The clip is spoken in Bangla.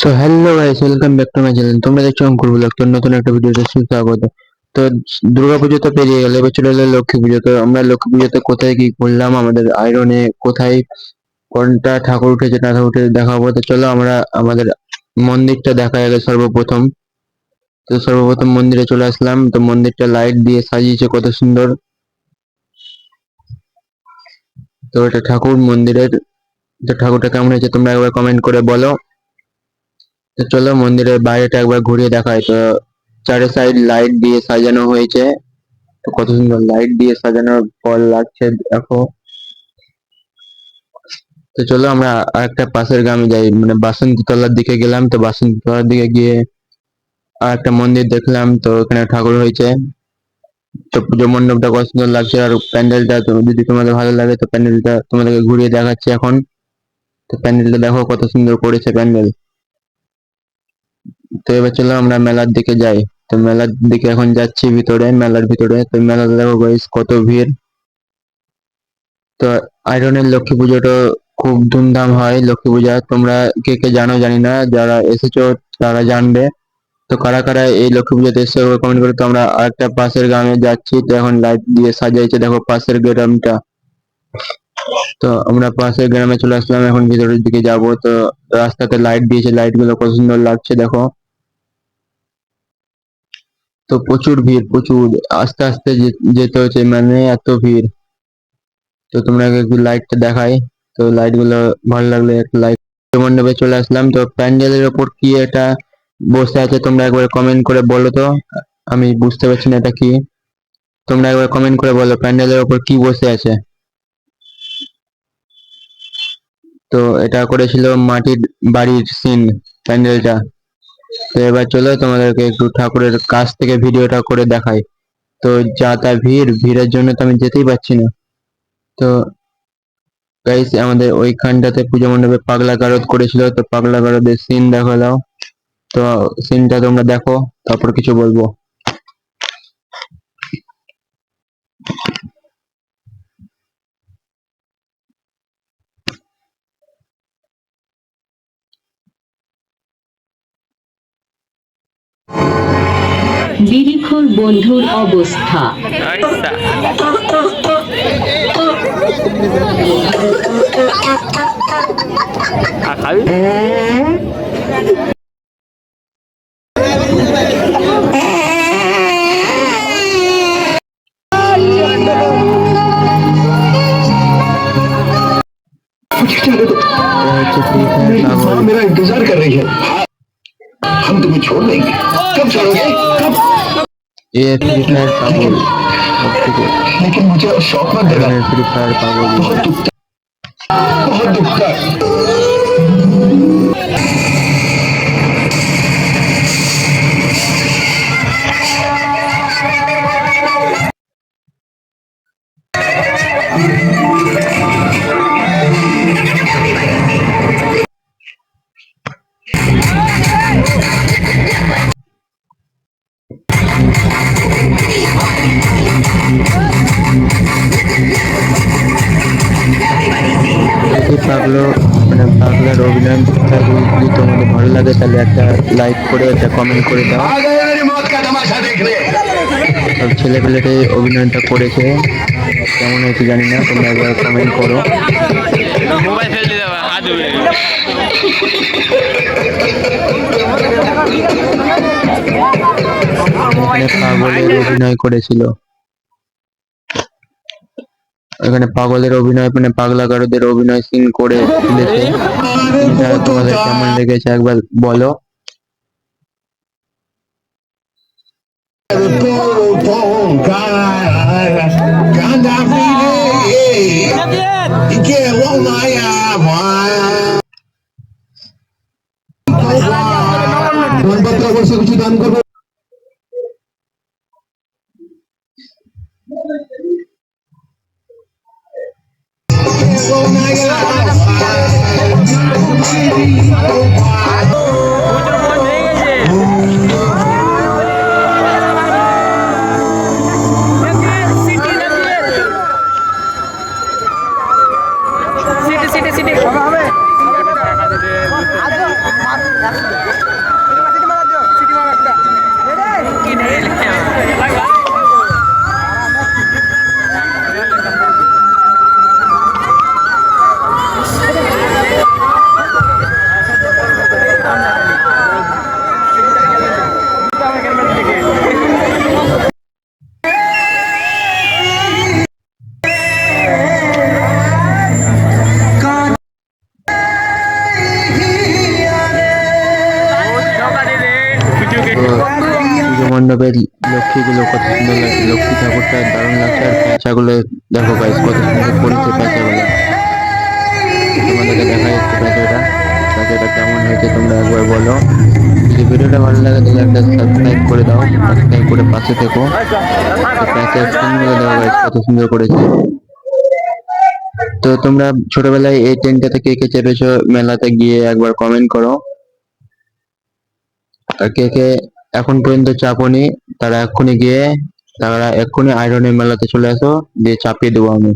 So hello guys welcome back to my channel তোমরা দেখছ অঙ্কুর ব্লগ তোর নতুন একটা ভিডিওতে স্বাগত। তো দুর্গা পুজো তো পেরিয়ে গেল, এবার চলে এলো লক্ষ্মী পুজো। তো আমরা লক্ষ্মী পুজোতে কোথায় কি করলাম, আমাদের আয়রনে কোথায় কোনটা ঠাকুর উঠেছে, না ঠাকুর উঠেছে দেখাবো। তো চলো আমরা আমাদের মন্দিরটা দেখা গেল সর্বপ্রথম। তো সর্বপ্রথম মন্দিরে চলে আসলাম। তো মন্দিরটা লাইট দিয়ে সাজিয়েছে কত সুন্দর। তো এটা ঠাকুর মন্দিরের। তো ঠাকুরটা কেমন হয়েছে তোমরা একবার কমেন্ট করে বলো। তো চলো মন্দিরের বাইরেটা একবার ঘুরিয়ে দেখাই তো চারি সাইড লাইট দিয়ে সাজানো হয়েছে। কত সুন্দর লাইট দিয়ে সাজানোর পর লাগছে, দেখো। তো চলো আমরা আরেকটা পাশের গ্রামে যাই। মানে বাসন্তী তলার দিকে গেলাম, তো বাসন্তী তলার দিকে গিয়ে আর একটা মন্দির দেখলাম। তো ওখানে ঠাকুর হয়েছে। তো পুজো মণ্ডপটা কত সুন্দর লাগছে। আর প্যান্ডেলটা যদি তোমাদের ভালো লাগে, তো প্যান্ডেলটা তোমাদেরকে ঘুরিয়ে দেখাচ্ছি এখন। তো প্যান্ডেলটা দেখো কত সুন্দর করেছে প্যান্ডেল। তো এবার চলো আমরা মেলার দিকে যাই। তো মেলার দিকে এখন যাচ্ছি ভিতরে, মেলার ভিতরে। তো মেলা দেখো গাইস কত ভিড়? তো আয়রনের লক্ষ্মী পুজোটা খুব ধুমধাম হয় লক্ষ্মী পূজা। তোমরা কে কে জানো জানি না, যারা এসেছ তারা জানবে। তো কারা কারা এই লক্ষ্মী পুজোতে এসে কমেন্ট করে। তো আমরা আরেকটা পাশের গ্রামে যাচ্ছি, তো এখন লাইট দিয়ে সাজাইছে, দেখো পাশের গ্রামটা। তো আমরা পাশের গ্রামে চলে আসলাম, এখন ভিতরের দিকে যাব। তো রাস্তাতে লাইট দিয়েছে লাইটগুলো কত সুন্দর লাগছে, দেখো। তো প্রচুর ভিড়, প্রচুর। আস্তে আস্তে যেতে হচ্ছে মানে এত ভিড়। তো তোমরা একটু লাইটটা দেখাই। তো লাইটগুলো ভালো লাগলে একটা লাইট মণ্ডপে চলে আসলাম। তো প্যান্ডেলের ওপর কি এটা বসে আছে তোমরা একবার কমেন্ট করে বলো তো। আমি বুঝতে পারছি না এটা কি। তোমরা একবার কমেন্ট করে বলো প্যান্ডেলের ওপর কি বসে আছে। তো এটা করেছিল মাটির বাড়ির সিন প্যান্ডেলটা। তো এবার চলো তোমাদেরকে একটু ঠাকুরের কাছ থেকে ভিডিওটা করে দেখাই। তো যা তা ভিড়, ভিড়ের জন্য তো আমি যেতেই পারছি না। তো গাইস আমাদের ওইখানটাতে পুজো মণ্ডপে পাগলা গারদ করেছিল, তো পাগলা গারদের সিন দেখালাও তো সিনটা তোমরা দেখো, তারপর কিছু বলব। বিড়িখোর বন্ধুর অবস্থা। এ ফ্রি ফায়ার পাগল সবথেকে लेकिन मुझे अब शौक मत देना ফ্রি ফায়ার পাগল बहुत दुखता है बहुत दुखता है মানে বাংলার যদি তোমাদের ভালো লাগে, তাহলে একটা লাইক করে, একটা কমেন্ট করে দাও। সব ছেলেপেলেতে অভিনয়টা করেছে। কেমন হয়েছে জানি না, তোমরা একবার কমেন্ট করো। মানে মোবাইল অভিনয় করেছিল। এখানে পাগলের অভিনয় মানে পাগলা গারদের অভিনয় সিন করে তুলেছে তোমাদের কেমন লেগেছে একবার বলো। দান করব? সিটে সিটে সিটে হবে মণ্ডপের লক্ষ্মীগুলো কত সুন্দর লাগছে লক্ষ্মী ঠাকুরটা দারুণ লাগছে আর প্যাঁচাগুলো দেখো গাইস কত সুন্দর পড়েছে প্যাঁচাগুলো তোমাদেরকে দেখা যাচ্ছে প্যাঁচাটা প্যাঁচাটা কেমন হয়েছে তোমরা একবার বলো। যদি ভিডিওটা ভালো লাগে তাহলে একটা সাবস্ক্রাইব করে দাও সাবস্ক্রাইব করে পাশে থেকো। প্যাঁচার স্কিনগুলো দেখো গাইস কত সুন্দর করেছে। তো তোমরা ছোটবেলায় এই ট্রেনটাতে কে কে চেপেছো মেলাতে গিয়ে একবার কমেন্ট করো। কে কে এখন পর্যন্ত চাপনি তারা এক্ষুনি গিয়ে, তারা এক্ষুনি আয়রনের মেলাতে চলে আসো দিয়ে চাপিয়ে দেবো আমি।